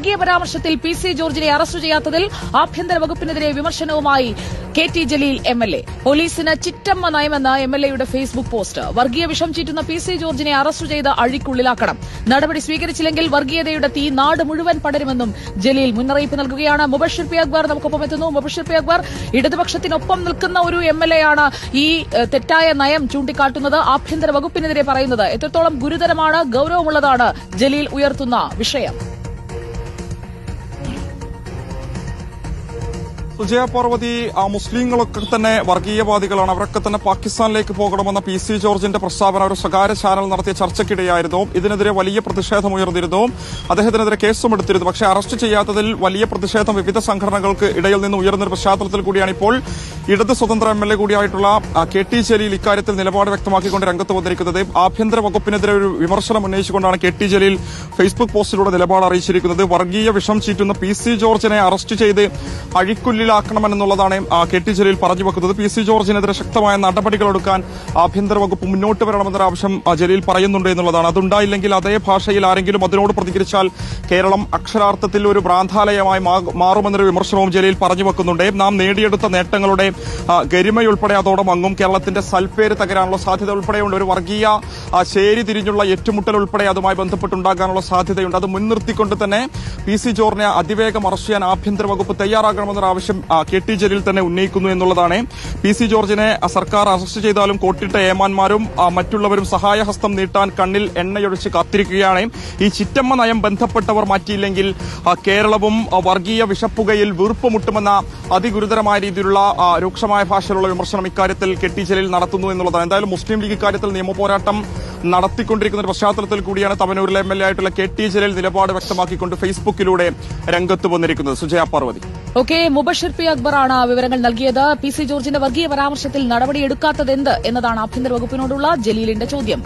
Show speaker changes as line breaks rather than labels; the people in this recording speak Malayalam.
വർഗീയ പരാമർശത്തിൽ പി സി ജോർജിനെ അറസ്റ്റ് ചെയ്യാത്തതിൽ ആഭ്യന്തര വകുപ്പിനെതിരെ വിമർശനവുമായി K T Jaleel M L A. പോലീസിന് ചിറ്റമ്മ നയമെന്ന് എം എൽ എയുടെ ഫേസ്ബുക്ക് പോസ്റ്റ്. വർഗീയ വിഷം ചീറ്റുന്ന പി സി ജോർജിനെ അറസ്റ്റ് ചെയ്ത് അഴിക്കുള്ളിലാക്കണം. നടപടി സ്വീകരിച്ചില്ലെങ്കിൽ വർഗീയതയുടെ തീ നാട് മുഴുവൻ പടരുമെന്നും ജലീൽ മുന്നറിയിപ്പ് നൽകുകയാണ്. മുബഷിർ പി അക്ബർ നമുക്കൊപ്പം എത്തുന്നു. മുബഷിർ പി അക്ബർ ഇടതുപക്ഷത്തിനൊപ്പം നിൽക്കുന്ന ഒരു എം എൽ എ ആണ് ഈ തെറ്റായ നയം ചൂണ്ടിക്കാട്ടുന്നത്. ആഭ്യന്തര വകുപ്പിനെതിരെ പറയുന്നത്. എത്രത്തോളം ഗുരുതരമാണ് ഗൌരവമുള്ളതാണ് ജലീൽ ഉയർത്തുന്ന വിഷയം.
സുജയ പാർവതി ആ മുസ്ലിങ്ങളൊക്കെ തന്നെ വർഗീയവാദികളാണ്. അവരൊക്കെ തന്നെ പാകിസ്ഥാനിലേക്ക് പോകണമെന്ന പി സി ജോർജിന്റെ പ്രസ്താവന ഒരു സ്വകാര്യ ചാനൽ നടത്തിയ ചർച്ചയ്ക്കിടെയായിരുന്നു. ഇതിനെതിരെ വലിയ പ്രതിഷേധം ഉയർന്നിരുന്നു. അദ്ദേഹത്തിനെതിരെ കേസും എടുത്തിരുന്നു. പക്ഷേ അറസ്റ്റ് ചെയ്യാത്തതിൽ വലിയ പ്രതിഷേധം വിവിധ സംഘടനകൾക്ക് ഇടയിൽ നിന്ന് ഉയർന്നൊരു പശ്ചാത്തലത്തിൽ കൂടിയാണ് ഇപ്പോൾ ഇടത് സ്വതന്ത്ര എം എൽ എ കൂടിയായിട്ടുള്ള കെ ടി ജലീൽ ഇക്കാര്യത്തിൽ നിലപാട് വ്യക്തമാക്കിക്കൊണ്ട് രംഗത്ത് വന്നിരിക്കുന്നത്. ആഭ്യന്തര വകുപ്പിനെതിരെ ഒരു വിമർശനം ഉന്നയിച്ചുകൊണ്ടാണ് കെ ടി ജലീൽ ഫേസ്ബുക്ക് പോസ്റ്റിലൂടെ നിലപാട് അറിയിച്ചിരിക്കുന്നത്. വർഗീയ വിഷം ചീറ്റുന്ന പി സി ജോർജിനെ അറസ്റ്റ് ചെയ്ത് അഴിക്കുള്ളിലാക്കണമെന്നുള്ളതാണ് ആ, കെ ടി ജലീൽ പറഞ്ഞു വെക്കുന്നത്. പി സി ജോർജിനെതിരെ ശക്തമായ നടപടികൾ എടുക്കാൻ ആഭ്യന്തര വകുപ്പ് മുന്നോട്ട് വരണമെന്നൊരു ആവശ്യം ജലീൽ പറയുന്നുണ്ട് എന്നുള്ളതാണ്. അതുണ്ടായില്ലെങ്കിൽ അതേ ഭാഷയിൽ ആരെങ്കിലും അതിനോട് പ്രതികരിച്ചാൽ കേരളം അക്ഷരാർത്ഥത്തിൽ ഒരു ഭ്രാന്താലയമായി മാറുമെന്നൊരു വിമർശനവും ജലീൽ പറഞ്ഞു വെക്കുന്നുണ്ട്. നാം നേടിയെടുത്ത നേട്ടങ്ങളുടെ ഗരിമയുൾപ്പെടെ അതോടെ മങ്ങും കേരളത്തിന്റെ സൽപ്പേര് തകരാനുള്ള സാധ്യത ഉൾപ്പെടെയുണ്ട്. ഒരു വർഗീയ ശേരി തിരിഞ്ഞുള്ള ഏറ്റുമുട്ടൽ ഉൾപ്പെടെ അതുമായി ബന്ധപ്പെട്ടുണ്ടാകാനുള്ള സാധ്യതയുണ്ട്. അത് മുൻനിർത്തിക്കൊണ്ട് തന്നെ പി സി ജോർജിനെ അതിവേഗം അറസ്റ്റ് ചെയ്യാൻ ആഭ്യന്തര വകുപ്പ് തയ്യാറാകണമെന്നൊരു ആവശ്യം കെ ടി ജലീൽ തന്നെ ഉന്നയിക്കുന്നു എന്നുള്ളതാണ്. പി സി ജോർജിനെ സർക്കാർ അറസ്റ്റ് ചെയ്താലും കോട്ടിട്ട ഏമാന്മാരും മറ്റുള്ളവരും സഹായഹസ്തം നീട്ടാൻ കണ്ണിൽ എണ്ണയൊഴിച്ച് കാത്തിരിക്കുകയാണ്. ഈ ചിറ്റമ്മ നയം ബന്ധപ്പെട്ടവർ മാറ്റിയില്ലെങ്കിൽ കേരളവും വർഗീയ വിഷപ്പുകയിൽ വീർപ്പുമുട്ടുമെന്ന അതിഗുരുതരമായ രീതിയിലുള്ള രൂക്ഷമായ ഭാഷയിലുള്ള വിമർശനം ഇക്കാര്യത്തിൽ കെ ടി ജലീൽ നടത്തുന്നു എന്നുള്ളതാണ്. എന്തായാലും മുസ്ലിം ലീഗ് ഇക്കാര്യത്തിൽ നിയമപോരാട്ടം നടത്തിക്കൊണ്ടിരിക്കുന്ന ഒരു പശ്ചാത്തലത്തിൽ കൂടിയാണ് തവനൂരിലെ എം എൽ എ ആയിട്ടുള്ള കെ ടി ജലീൽ നിലപാട് വ്യക്തമാക്കിക്കൊണ്ട് ഫേസ്ബുക്കിലൂടെ രംഗത്ത് വന്നിരിക്കുന്നത്. സുജയ പാർവതി.
ഓക്കെ മുബഷിർ പി അക്ബറാണ് വിവരങ്ങൾ നൽകിയത്. പി സി ജോർജിന്റെ വർഗീയ പരാമർശത്തിൽ നടപടിയെടുക്കാത്തതെന്ത് എന്നതാണ് ആഭ്യന്തര വകുപ്പിനോടുള്ള ജലീലിന്റെ ചോദ്യം.